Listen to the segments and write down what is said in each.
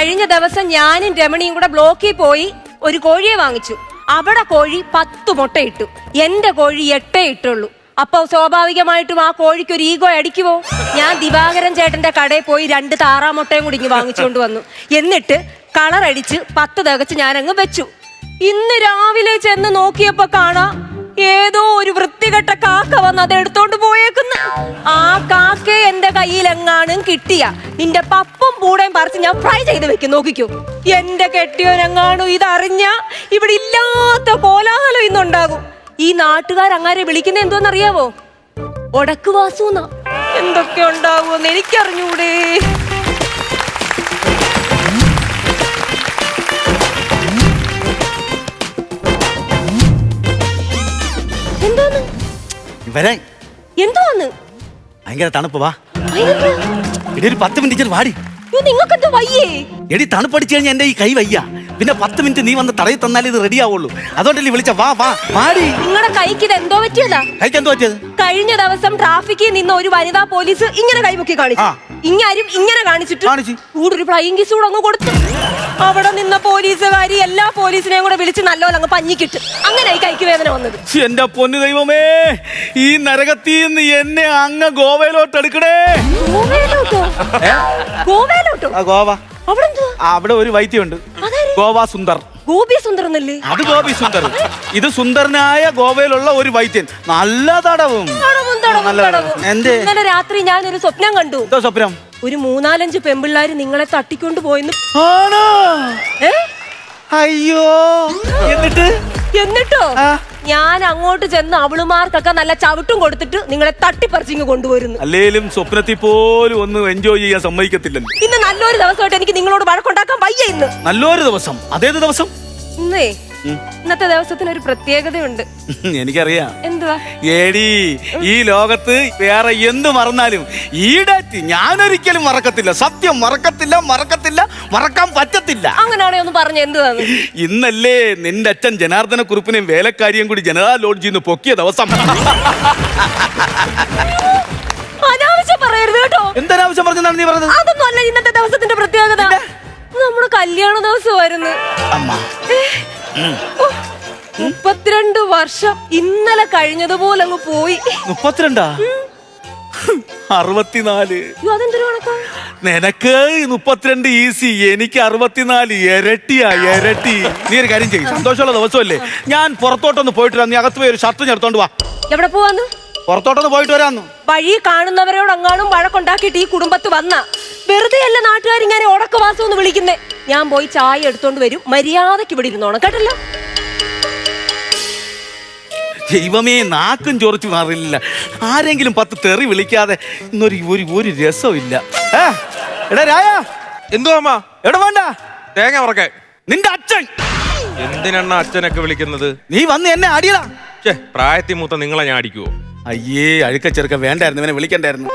കഴിഞ്ഞ ദിവസം ഞാനും രമണിയും കൂടെ ബ്ലോക്കിൽ പോയി ഒരു കോഴിയെ വാങ്ങിച്ചു. അവിടെ കോഴി പത്ത് മുട്ടയിട്ടു. എന്റെ കോഴി എട്ടേ ഇട്ടുള്ളൂ. അപ്പൊ സ്വാഭാവികമായിട്ടും ആ കോഴിക്ക് ഒരു ഈഗോ അടിക്കുവോ? ഞാൻ ദിവാകരൻ ചേട്ടന്റെ കടയിൽ പോയി രണ്ട് താറാമുട്ടയും കൂടി ഇങ്ങ് വാങ്ങിച്ചുകൊണ്ട് വന്നു. എന്നിട്ട് കളർ അടിച്ച് പത്ത് തികച്ച് ഞാൻ അങ്ങ് വെച്ചു. ഇന്ന് രാവിലെ ചെന്ന് നോക്കിയപ്പോ കാണാം ഏതോ ഒരു വൃത്തികെട്ട കാക്ക വന്ന് അത് എടുത്തോണ്ട് പോയേക്കുന്നു. ആ കാക്ക എന്റെ കയ്യിൽ എങ്ങാനും കിട്ടിയ. നിന്റെ പപ്പും പൂടയും പറിച്ച് ഞാൻ ഫ്രൈ ചെയ്ത് വെക്കും നോക്കിക്കൂ. എന്റെ കെട്ടിയോനെങ്ങാനും ഇതറിഞ്ഞ ഇവിടെ ഇല്ലാത്ത കോലാഹലം ഇന്നുണ്ടാകും. ഈ നാട്ടുകാർ അങ്ങാരെ വിളിക്കുന്ന എന്തോന്നറിയാവോ? ഒടക്ക് വാസൂന്ന. എന്തൊക്കെ ഉണ്ടാകുമെന്ന് എനിക്കറിഞ്ഞൂടേ. എന്തോന്ന്? വരാൻ. എന്തോന്ന്? ഭയങ്കര തണുപ്പ് വാ? എടി ഒരു പത്ത് മിനിറ്റ് വാടി. അയ്യോ, നിങ്ങക്കെന്താ വയ്യേ? എടി തണുപ്പടിച്ചു കഴിഞ്ഞാൽ എന്റെ ഈ കൈ വയ്യ. പിന്നെ പത്ത് മിനിറ്റ് നീ വന്ന് തടയി തന്നാലേ ഇത് റെഡി ആവുള്ളൂ. അതുകൊണ്ടല്ലേ വിളിച്ച? വാ വാ വാടി. നിങ്ങളുടെ കൈക്ക് ഇത് എന്തോ പറ്റിയതാ? കൈക്ക് എന്തോ പറ്റിയത്? കഴിഞ്ഞ ദിവസം ട്രാഫിക്കിൽ നിന്ന് ഒരു വനിതാ പോലീസ് ഇങ്ങനെ കൈമുക്കി കാണിച്ചു. ഇങ്ങാരും ഇങ്ങനെ കാണിച്ചിട്ട് കാണിച്ചു. കൂടെ ഒരു ഫ്ലൈയിങ് കിസ് കൂടെ അങ്ങ് കൊടുത്തു. അവിടെ നിന്ന പോലീസുകാരി എല്ലാ പോലീസിനെയും കൂടെ വിളിച്ച് നല്ലോണം അങ്ങ് പഞ്ഞിക്കിട്ട്. അങ്ങനെ ഈ കൈക്ക് വേദന വന്നത്. ശ്ശി, എന്റെ പൊന്നു ദൈവമേ ഈ നരകത്തിൽ നിന്ന് എന്നെ അങ്ങ് ഗോവയിലോട്ട് എടുക്കണേ ഗോവയിലോട്ടോ? ഗോവയിലോട്ടോ? ആ ഗോവ. അവിടെ എന്തുവാ ആ, അവിടെ ഒരു വൈദ്യമുണ്ട് അതാര്? ഗോവ സുന്ദർ ഗോപി സുന്ദരന്നല്ലേ അത് ഗോപി സുന്ദർ ഇത് സുന്ദരനായ ഗോവയിലുള്ള ഒരു വൈദ്യൻ. നല്ല തടവും. തടവും, തടവും, നല്ല തടവും. തടവും. എന്തേ? ഇന്നലെ രാത്രി ഞാൻ ഒരു സ്വപ്നം കണ്ടു. എന്തോ സ്വപ്നം? ഒരു മൂന്നാലഞ്ച് പെമ്പിള്ളാര് നിങ്ങളെ തട്ടിക്കൊണ്ട് പോയെന്ന്. ആണോ? ഏ? അയ്യോ. എന്നിട്ട്? എന്നിട്ടോ? ആ. ഞാൻ അങ്ങോട്ട് ചെന്ന് അവളുമാർക്കൊക്കെ നല്ല ചവിട്ടും കൊടുത്തിട്ട് നിങ്ങളെ തട്ടിപ്പറിച്ചിങ് കൊണ്ടുവരുന്നു അല്ലേലും സ്വപ്നത്തിൽ പോലും ഒന്ന് എൻജോയ് ചെയ്യാൻ സമ്മതിക്കത്തില്ലല്ലോ. ഇന്ന് നല്ലൊരു ദിവസമായിട്ട് എനിക്ക് നിങ്ങളോട് വഴക്കുണ്ടാക്കാൻ വയ്യ ഇന്ന്. നല്ലൊരു ദിവസം. അതേത് ദിവസം? ഇന്നേ ഇന്നത്തെ ദിവസത്തിന് ഒരു പ്രത്യേകതയുണ്ട്. എനിക്കറിയാം. എന്തുവാ? ഏടി ഈ ലോകത്ത് വേറെ എന്ത് മറന്നാലും ഈ ഡേറ്റ് ഞാനൊരിക്കലും മറക്കത്തില്ല. സത്യം മറക്കത്തില്ല മറക്കത്തില്ല മറക്കാൻ പറ്റത്തില്ല. അങ്ങനെയാണെ ഒന്ന് പറഞ്ഞു എന്തുവാ ഇന്നല്ലേ നിന്റെ അച്ഛൻ ജനാർദ്ദന കുറിപ്പിനെയും വേലക്കാരിയും കൂടി ജനതാ ലോഡ്ജിൽ നിന്ന് പൊക്കിയ ദിവസം. അനാവശ്യം പറയരുത് കേട്ടോ. എന്തൊരാവശ്യം പറഞ്ഞതാണ് നീ പറഞ്ഞത്? അതൊന്നും അല്ല ഇന്നത്തെ ദിവസത്തിന്റെ പ്രത്യേകത. നമ്മുടെ കല്യാണ ദിവസമായിരുന്നു. മുപ്പത്തിരണ്ട് വർഷം ഇന്നലെ കഴിഞ്ഞതുപോലെ അങ്ങ് പോയി. മുപ്പത്തിരണ്ടാ? അറുപത്തിനാല്. നിനക്ക് മുപ്പത്തിരണ്ട് ഈസി എനിക്ക് അറുപത്തിനാല് ഇരട്ടിയാ ഇരട്ടി. നീ ഒരു കാര്യം ചെയ്യും സന്തോഷമുള്ള ദിവസമല്ലേ? ഞാൻ പുറത്തോട്ടൊന്ന് പോയിട്ട് വരാം. നീ അകത്ത് പോയി ഒരു ഷർട്ട് ചേർത്തോണ്ട് വാ. എവിടെ പോവാന്ന്? പുറത്തോട്ടൊന്ന് പോയിട്ട് വരാന്ന്. വഴി കാണുന്നവരോട് അങ്ങാനും വഴക്കുണ്ടാക്കിയിട്ട് ഈ കുടുംബത്ത് വന്ന. വെറുതെ അല്ല നാട്ടുകാരിങ്ങനെ ഉടക്കവാസം വിളിക്കുന്നേ. ഞാൻ പോയി ചായ എടുത്തോണ്ട് വരും. മര്യാദയ്ക്ക് ഇവിടെ ഇരുന്നോണം കേട്ടല്ലോ? ദൈവമേ നാക്കും ചൊറിച്ചു മാറില്ല ആരെങ്കിലും പത്ത് തെറി വിളിക്കാതെ ഇന്നൊരു ഒരു ഒരു രസമില്ല ഏ, എടാ രായ. എന്തോ അമ്മ? എടാ വേണ്ട. തേങ്ങ ഉറക്കെ നിന്റെ അച്ഛൻ. എന്തിനാണ് അച്ഛനൊക്കെ വിളിക്കുന്നത്? നീ വന്ന് എന്നെ അടിയടാ. ഛേ പ്രായത്തിൽ മൂത്ത നിങ്ങളെ ഞാൻ അടിക്കുവോ? അയ്യേ അഴുക്ക ചെറുക്ക വേണ്ടായിരുന്നു ഇവനെ വിളിക്കണ്ടായിരുന്നു.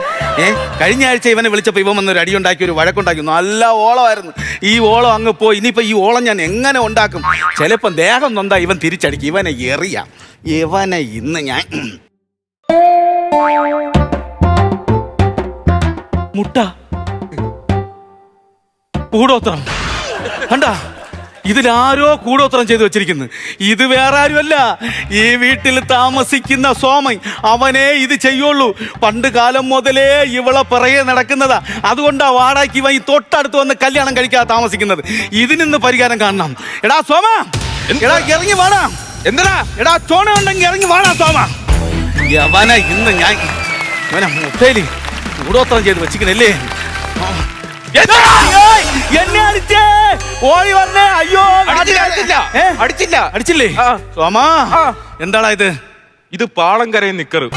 ഏ കഴിഞ്ഞ ആഴ്ച ഇവനെ വിളിച്ചപ്പോൾ ഇവൻ വന്നൊരു അടി ഉണ്ടാക്കി ഒരു വഴക്കുണ്ടാക്കി. നല്ല ഓളമായിരുന്നു. ഈ ഓളം അങ്ങ് പോയി. ഇനിയിപ്പോൾ ഈ ഓളം ഞാൻ എങ്ങനെ ഉണ്ടാക്കും? ചിലപ്പം ദേഹം നൊന്താ ഇവൻ തിരിച്ചടിക്കും. ഇവനെ എറിയാം. ഇവനെ ഇന്ന് ഞാൻ മുട്ട. കൂടോത്രം. കണ്ടാ? ഇതിലാരോ കൂടോത്രം ചെയ്തു വെച്ചിരിക്കുന്നു. ഇത് വേറെ ആരുമല്ല. ഈ വീട്ടിൽ താമസിക്കുന്ന സോമൻ അവനെ ഇത് ചെയ്യുള്ളൂ. പണ്ട് കാലം മുതലേ ഇവളെ പിറകെ നടക്കുന്നതാ. അതുകൊണ്ടാ വാടാക്കി വൈ തൊട്ടടുത്ത് വന്ന് കല്യാണം കഴിക്കാതെ താമസിക്കുന്നത്. ഇതിനിന്ന് പരിഹാരം കാണണം. എടാ സോമ എടാ ഇറങ്ങി വാടാ. എന്തിനാ? എടാ ചോണ ഉണ്ടെങ്കിൽ ഇറങ്ങി വാടാ സോമ. യവന ഇന്ന് ഞാൻ ഇവനെ മുട്ടയിൽ കൂടോത്രം ചെയ്ത് വെച്ചിരിക്കുന്നല്ലേ എന്നെ അടിച്ചേ. ഓടി വന്നേ. അയ്യോ അടിച്ചില്ല, അടിച്ചില്ല. ഏ? അടിച്ചില്ലേ. ആ. സോമാ എന്താടാ ഇത്? ഇത് പാളം കരയും നിക്കറ്.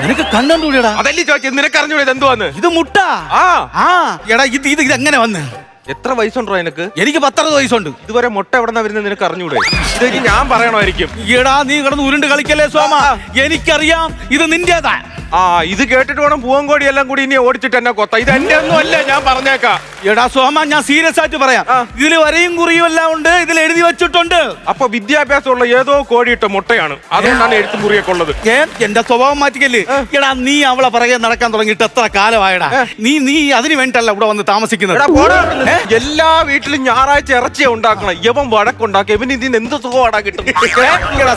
നിനക്ക് കണ്ടോടാ അതല്ലേ ചോദിച്ചത്? നിനക്ക് അറിഞ്ഞൂടെ എന്തുവാന്ന്? ഇത് മുട്ട. ആ. ആ. എടാ ഇത് ഇത് എങ്ങനെ വന്ന്? എത്ര വയസ്സുണ്ടോ നിനക്ക്? എനിക്ക് പത്തറുപത് വയസ്സുണ്ട്. ഇതുവരെ മുട്ട എവിടെന്നാ വരുന്നത് നിനക്ക് അറിഞ്ഞൂടെ? ഇത് ഞാൻ പറയണമായിരിക്കും. എടാ നീ കിടന്ന് ഉരുണ്ട് കളിക്കല്ലേ സോമ? എനിക്കറിയാം ഇത് നിന്റേതാ. ആ ഇത് കേട്ടിട്ട് വേണം പൂവങ്കോടി എല്ലാം കൂടി ഇനി ഓടിച്ചിട്ട് എന്നെ കൊത്ത ഇത് എന്റെ ഒന്നും അല്ല ഞാൻ പറഞ്ഞേക്കാം. എടാ സോമ ഞാൻ സീരിയസ് ആയിട്ട് പറയാം. ഇതിൽ വരയും കുറിയും എല്ലാം ഉണ്ട് ഇതിൽ എഴുതി വെച്ചിട്ടുണ്ട്. അപ്പൊ വിദ്യാഭ്യാസമുള്ള ഏതോ കോടിയിട്ട മുട്ടയാണ്. അതുകൊണ്ടാണ് എഴുത്തും കുറിയൊക്കെ ഉള്ളത്. ഏ, എന്റെ സ്വഭാവം മാറ്റിക്കല്ലേ? എടാ നീ അവളെ പറയെ നടക്കാൻ തുടങ്ങിയിട്ട് എത്ര കാലമായടാ? നീ നീ അതിന് വേണ്ടിട്ടല്ല ഇവിടെ വന്ന് താമസിക്കുന്നത്. എല്ലാ വീട്ടിലും ഞായറാഴ്ച ഇറച്ചിയാ ഉണ്ടാക്കണം. യവൻ വഴക്കുണ്ടാക്കി. ഇവന് ഇതിന് എന്ത് സുഖമാടാ കിട്ടും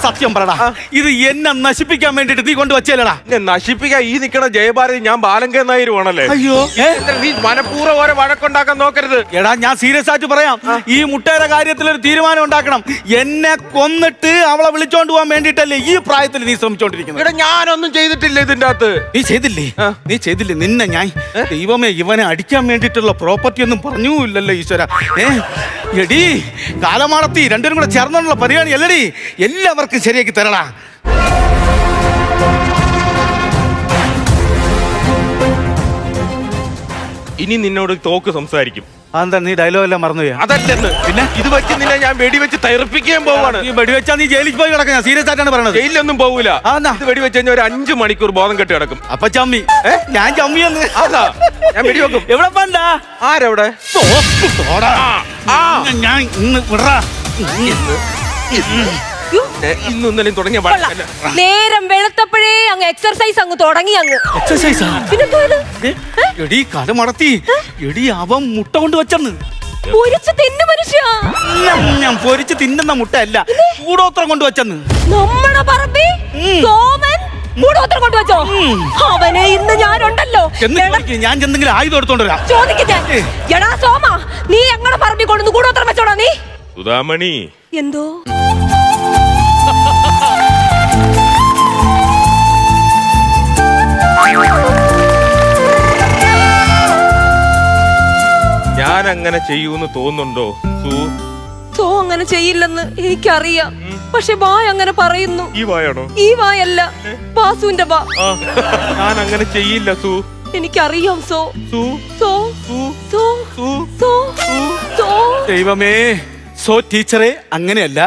സത്യം പറടാ. ഇത് എന്നെ നശിപ്പിക്കാൻ വേണ്ടിട്ട് നീ കൊണ്ട് വച്ചേലടാ എന്നെ ഈ നിക്കണ ജയഭാരതി ഞാൻ ബാലങ്കേ നായരുവാണല്ലേ അയ്യോ. നീ മനഃപൂർവം ഓരോ വഴക്കുണ്ടാക്കാൻ നോക്കരുത്. എടാ ഞാൻ സീരിയസ് ആയിട്ട് പറയാം. ഈ മുട്ടയുടെ കാര്യത്തിൽ ഒരു തീരുമാനം ഉണ്ടാക്കണം. എന്നെ കൊന്നിട്ട് അവളെ വിളിച്ചോണ്ട് പോകാൻ വേണ്ടിട്ടല്ലേ ഈ പ്രായത്തിൽ നീ ശ്രമിച്ചോണ്ടിരിക്കുന്നത്? എടാ ഞാനൊന്നും ചെയ്തിട്ടില്ല ഇതിന്റെ അകത്ത്. നീ ചെയ്തില്ലേ? നീ ചെയ്തില്ലേ? നിന്നെ ഞാൻ ദൈവമേ ഇവനെ അടിക്കാൻ വേണ്ടിയിട്ടുള്ള പ്രോപ്പർട്ടി ഒന്നും പറഞ്ഞൂല്ലല്ലോ ഈശ്വര. ഏ? എടി കാലമാണത്തി രണ്ടുപേരും കൂടെ ചേർന്നുള്ള പരിപാടി അല്ലടി. എല്ലാവർക്കും ശരിയാക്കി തരടാ. ഇനി നിന്നോട് തോക്ക് സംസാരിക്കും. അതെന്താ നീ ഡയലോഗ് എല്ലാം മറന്നുപോയാ? അതല്ലെന്ന് പിന്നെ? ഇത് വെച്ച് നിന്നെ ഞാൻ വെടിവെച്ച് തൈർപ്പിക്കാൻ പോവാണ്. നീ വെടിവെച്ചാ നീ ജയിലിൽ പോയി കിടക്കാം സീരിയസ് ആയിട്ടാണ് പറയുന്നത് ജയിലൊന്നും പോകൂല? ഇത് വെടിവെച്ച് കഴിഞ്ഞാൽ ഒരു അഞ്ചു മണിക്കൂർ ബോധം കെട്ടി കിടക്കും. അപ്പൊ ചമ്മി. ഞാൻ ചമ്മി എന്ന്. അതാ ഞാൻ വെടിവെക്കും. എവിടെ പണ്ടാ ആരവിടെ. ഞാൻ ഇന്ന് വിടറാ. ഇന്നും ഇന്നലെയും തുടങ്ങിയ വഴക്കല്ല? നേരം വെളുത്തപ്പോഴേ അങ്ങ് എക്സർസൈസ് അങ്ങ് തുടങ്ങി അങ്ങ്. എക്സസൈസാ ഇത്? എടി കട മടത്തി. എടി അവൻ മുട്ട കൊണ്ട് വെച്ചെന്ന്. പൊരിച്ച് തിന്നു മനുഷ്യ. ഞാൻ ഞാൻ പൊരിച്ച് തിന്നുന്ന മുട്ട അല്ല കൂടോത്രം കൊണ്ട് വെച്ചെന്ന്. നമ്മടെ പറമ്പി? സോമൻ കൂടോത്രം കൊണ്ടുവച്ചോ അവനെ ഇന്ന് ഞാനുണ്ടല്ലോ. എന്ന് എടാ, ചോദിക്ക്, ഞാൻ എന്തെങ്കിലും ആയുധം എടുത്തോണ്ട് വരാം. ചോദിക്ക് ഞാൻ. എടാ സോമ നീ ഞങ്ങളുടെ പറമ്പി കൊണ്ടുവന്ന് കൂടോത്രം വെച്ചോടാ നീ. സുധാമണി. എന്തോ? ഞാൻ അങ്ങനെ ചെയ്യൂന്ന് തോന്നുന്നുണ്ടോ സു? സോ അങ്ങനെ ചെയ്യില്ലെന്ന് എനിക്കറിയാം. പക്ഷെ ബായ് അങ്ങനെ പറയുന്നു. ഈ വായാണോ? ഈ വായല്ല ബാസുവിന്റെ ബാ ആ ഞാൻ അങ്ങനെ ചെയ്യില്ല സു. എനിക്കറിയാം സോ. സു. സോ. സു. സോ. സു. സോ. സോ. ദൈവമേ. സോ ടീച്ചറെ അങ്ങനെയല്ല.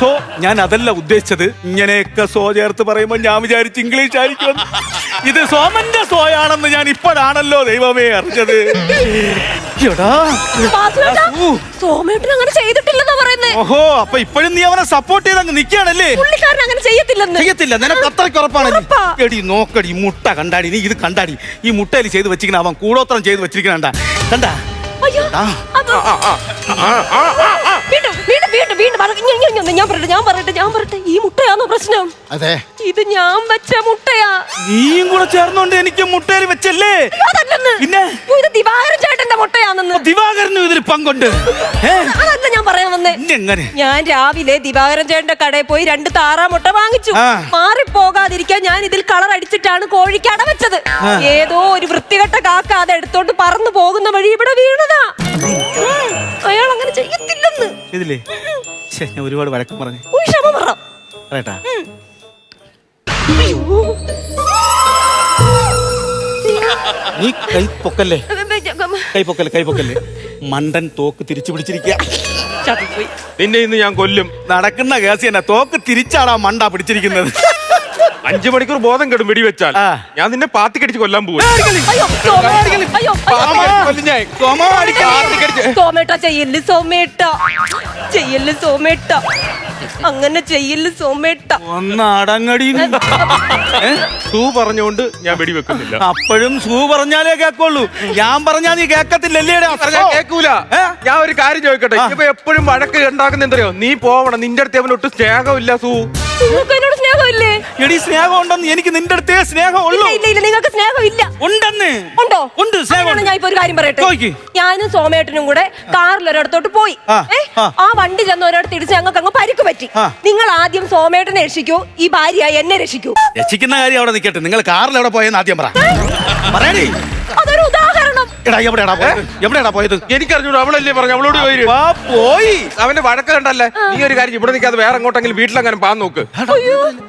സോ ഞാൻ അതല്ല ഉദ്ദേശിച്ചത്. ഇങ്ങനെയൊക്കെ സോ ചേർത്ത് പറയുമ്പോൾ ഞാൻ വിചാരിച്ചു ഇംഗ്ലീഷ് ആയിരിക്കും. ഇത് സോമന്റെ സോയാണെന്ന് ഞാൻ ഇപ്പോഴാണല്ലോ ദൈവമേ അറിഞ്ഞത്. എടാ. ഊ. സോമേട്ടൻ അങ്ങനെ ചെയ്തിട്ടില്ലെന്നാ പറയുന്നേ. ഓഹോ അപ്പൊ ഇപ്പോഴും നീ അവനെ സപ്പോർട്ട് ചെയ്ത് അങ്ങ് നിൽക്കുകയാണല്ലേ? പുള്ളിക്കാരൻ അങ്ങനെ ചെയ്യത്തില്ലെന്ന്. ചെയ്യത്തില്ല നിനക്ക് അത്രയ്ക്ക് ഉറപ്പാണ്. ഉറപ്പാ. എടി നോക്കടി ഈ മുട്ട കണ്ടാടി നീ ഇത് കണ്ടാടി. ഈ മുട്ടയിൽ ചെയ്ത് വെച്ചിരിക്കണ അവൻ കൂടോത്രം ചെയ്ത് വെച്ചിരിക്കണ കണ്ടാ. അയ്യോ ആ. അത് ആ ആ ആ ആ ആ ആ. വീണ്ടും വീണ്ടും വീണ്ടും പറ- ഞാൻ പറയട്ടെ ഞാൻ പറയട്ടെ ഞാൻ പറയട്ടെ. ഈ മുട്ടയാണോ പ്രശ്നം? അതെ. ഇത് ഞാൻ വെച്ച മുട്ടയാ. നീയും കൂടെ ചേർന്നോണ്ട് എനിക്ക് മുട്ടയിൽ വെച്ചല്ലേ? അതല്ലെന്ന്. പിന്നെ? ഓ, ഇത് ദിവാകരൻ ചേട്ടന്റെ മുട്ടയാണെന്ന്. ദിവാകരനും ഇതിൽ പങ്കുണ്ട്. ഏ? അതല്ല പറയാൻ വന്നേ. എങ്ങനെ ഞാൻ രാവിലെ ദിവാകരൻ ചേട്ടന്റെ കടയിൽ പോയി രണ്ട് താറാ മുട്ട വാങ്ങിച്ചു. ആ. മാറിപ്പോകാതിരിക്കാൻ ഞാൻ ഇതിൽ കളർ അടിച്ചിട്ടാണ് കോഴിക്ക് അടവച്ചത്. ഏതോ ഒരു വൃത്തികെട്ട കാക്ക അത് എടുത്തോണ്ട് പറന്നു പോകുന്ന വഴി ഇവിടെ വീണതാ. ഉം. അയാൾ അങ്ങനെ ചെയ്യത്തില്ലെന്ന്. ഇതില്ലേ? ശ്ശെ, ഞാൻ ഒരുപാട് വഴക്കം പറഞ്ഞു. ഒരു ക്ഷമ പറ. അയ്യോ. നീ കൈ പൊക്കല്ലേ? കൈ പൊക്കല്ലേ കൈ പൊക്കല്ലേ? മണ്ടൻ തോക്ക് തിരിച്ചു പിടിച്ചിരിക്കുക ചത്തുപോയി. നിന്നെ ഇന്ന് ഞാൻ കൊല്ലും. നടക്കുന്ന കേസ് തന്നെ. തോക്ക് തിരിച്ചാടാ മണ്ട പിടിച്ചിരിക്കുന്നത്. അഞ്ചു മണിക്കൂർ ബോധം കെടും വെടിവെച്ചാൽ. ആ. ഞാൻ നിന്നെ പാത്തി കടിച്ച് കൊല്ലാൻ പോകും അയ്യോ. സോമേട്ട. സോമേട്ട. ചെയ്യൽ സോമേട്ട. അങ്ങനെ ചെയ്യൽ സോമേട്ട. ഒന്ന് അടങ്ങടി. ഏ? സൂ പറഞ്ഞുകൊണ്ട് ഞാൻ വെടിവെക്കുന്നില്ല അപ്പോഴും സൂ പറഞ്ഞാലേ കേക്കുള്ളൂ. ഞാൻ പറഞ്ഞാ നീ കേക്കത്തില്ലല്ലേടാ പറഞ്ഞാ കേക്കൂല. ഏ? ഞാൻ ഒരു കാര്യം ചോദിക്കട്ടെ? ഇപ്പൊ എപ്പോഴും വഴക്ക് ഉണ്ടാക്കുന്ന എന്തറിയോ? നീ പോവണം. നിന്റെ അടുത്ത് അവന് ഒട്ടും സ്നേഹമില്ല സൂ. എന്നോട് സ്നേഹമില്ലേ? എടി സ്നേഹം ഉണ്ടെന്ന് എനിക്ക് നിന്റെ അടുത്തേ സ്നേഹം ഇല്ല ഉള്ളൂ ഇല്ല ഇല്ല നിങ്ങൾക്ക് സ്നേഹമില്ല. ഉണ്ടെന്ന്. ഉണ്ടോ? ഉണ്ട് സ്നേഹം ഞാൻ ഇപ്പൊ ഒരു കാര്യം പറയട്ടെ. ഞാനും സോമേട്ടനും കൂടെ കാറിൽ ഒരിടത്തോട്ട് പോയി. ആ, വണ്ടി ചെന്ന് ഒരിടത്ത് ഇടിച്ച് ഞങ്ങൾക്ക് അങ്ങ് പരിക്ക് പറ്റി. നിങ്ങൾ ആദ്യം സോമേട്ടനെ രക്ഷിക്കൂ ഈ ഭാര്യ എന്നെ രക്ഷിക്കൂ. രക്ഷിക്കുന്ന കാര്യം അവിടെ നിൽക്കട്ടെ നിങ്ങൾ കാറിൽ എവിടെ പോയെന്ന് ആദ്യം പറ. പറയണേ എടാ എവിടെയാടാ പോയത്? എവിടെയാടാ പോയത്? എനിക്കറിഞ്ഞൂടാ അവളല്ലേ പറഞ്ഞു? അവളോട് പോയി വാ, പോയി. അവന്റെ വഴക്ക് കണ്ടല്ലേ? നീ ഒരു കാര്യം ഇവിടെ നിൽക്കാതെ വേറെ എങ്ങോട്ടെങ്കിലും വീട്ടിലങ്ങനെ പാൻ നോക്ക്.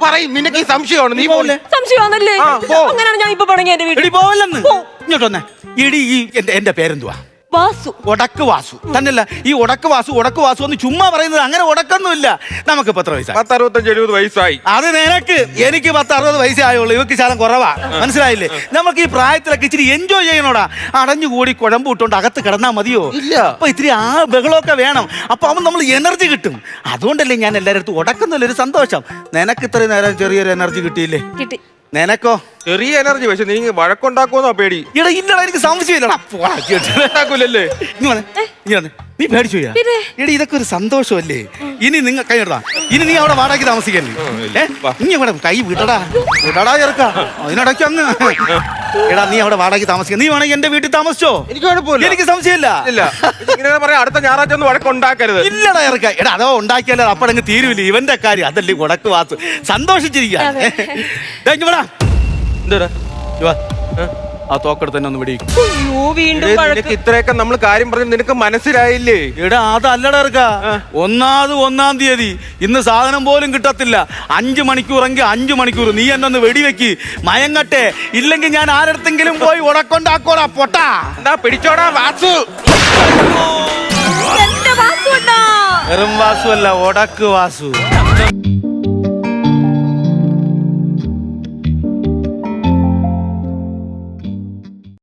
പറയും നിനക്ക് ഈ സംശയമാണ്. നീ പോലെ സംശയമാണല്ലേ? ആ, പോ. അങ്ങനെയാണ് ഞാൻ ഇപ്പൊ പണങ്ങി എന്റെ വീട്ടിൽ. എടി പോവല്ലെന്ന്. ഇങ്ങോട്ട് വന്നേ. എടി ഈ എന്റെ എന്റെ പേരെന്തുവാ? വാസു. ഉടക്ക് വാസു. തന്നെയല്ല ഈ ഉടക്ക് വാസു ഉടക്ക് വാസു എന്ന് ചുമ്മാ പറയുന്നത് അങ്ങനെ ഉടക്കൊന്നുമില്ല. നമുക്ക് എത്ര വയസ്സായി? പത്ത് അറുപത്തഞ്ച് എഴുപത് വയസ്സായി. അത് നിനക്ക് എനിക്ക് പത്ത് അറുപത് വയസ്സേ ആയുള്ളൂ. ഇവക്ക് ശാലം കുറവാ. മനസ്സിലായില്ലേ? നമുക്ക് ഈ പ്രായത്തിലൊക്കെ ഇച്ചിരി എൻജോയ് ചെയ്യണോടാ. അടഞ്ഞുകൂടി കുഴമ്പ് ഇട്ടോണ്ട് അകത്ത് കിടന്നാ മതിയോ? ഇല്ല. അപ്പൊ ഇത്തിരി ആ ബഹളമൊക്കെ വേണം. അപ്പൊ അവൻ നമ്മൾ എനർജി കിട്ടും. അതുകൊണ്ടല്ലേ ഞാൻ എല്ലാരും അടുത്ത് ഉടക്കുന്നില്ല. ഒരു സന്തോഷം. നിനക്ക് ഇത്രയും നേരം ചെറിയൊരു എനർജി കിട്ടിയില്ലേ? കിട്ടി. നിനക്കോ? ചെറിയ എനർജി പക്ഷെ നീ വഴക്കുണ്ടാക്കുമെന്നാ പേടി. ഇടാ ഇല്ലടാ എനിക്ക് സംശയമില്ലടാ. പോടാ, ചേട്ടാ. ഉണ്ടാക്കൂലല്ലേ? ഇങ്ങ് വന്നെ, ഇങ്ങ് വന്നെ. നീ പേടിച്ചു പിന്നെ? എടി ഇതൊക്കെ ഒരു സന്തോഷമല്ലേ? ഇനി നിങ്ങൾ കൈ ഇടാ ഇനി നീ അവിടെ വാടകയ്ക്ക് താമസിക്കല്ലേ? ഏ? നീ അവിടെ കൈ വിടടാ. വിടടാ ചെറുക്ക. അതിനിടയ്ക്ക് അങ്ങ്. എടാ നീ അവിടെ വാടകയ്ക്ക് താമസിക്ക. നീ വേണമെങ്കിൽ എന്റെ വീട്ടിൽ താമസിച്ചോ? എനിക്ക് കുഴപ്പമില്ല. എനിക്ക് സംശയമില്ല. ഇല്ല. ഇങ്ങനെ പറയാം അടുത്ത ഞായറാഴ്ച ഒന്ന് വഴക്കുണ്ടാക്കരുത്. ഇല്ലടാ ഇറക്ക എടാ അതോ ഉണ്ടാക്കിയാലോ അപ്പഴങ്ങ് തീരുവില്ല ഇവന്റെ കാര്യം. അതല്ലേ കൊടക്ക് വാത്തു സന്തോഷിച്ചിരിക്കുക എന്തുവാ? ആ തോക്കെടുത്ത് തന്നെ ഒന്ന് അയ്യോ വീണ്ടും വഴക്ക്. നിനക്ക് ഇത്രയൊക്കെ നമ്മൾ കാര്യം പറഞ്ഞു നിനക്ക് മനസ്സിലായില്ലേ? എടാ അതല്ലടാ ഇറക്ക. ഒന്നാമത് ഒന്നാം തീയതി. ഇന്ന് സാധനം പോലും കിട്ടത്തില്ല. അഞ്ചു മണിക്കൂറെങ്കിൽ അഞ്ചു മണിക്കൂർ. നീ എന്നെ ഒന്ന് വെടിവെക്ക്. മയങ്ങട്ടെ. ഇല്ലെങ്കിൽ ഞാൻ ആരടുത്തെങ്കിലും പോയി ഉടക്കൊണ്ടാക്കോടാ പൊട്ടാ. എന്താ പിടിച്ചോടാ വാസു. എന്റെ വെറും വാസു അല്ല ഉടക്ക് വാസു.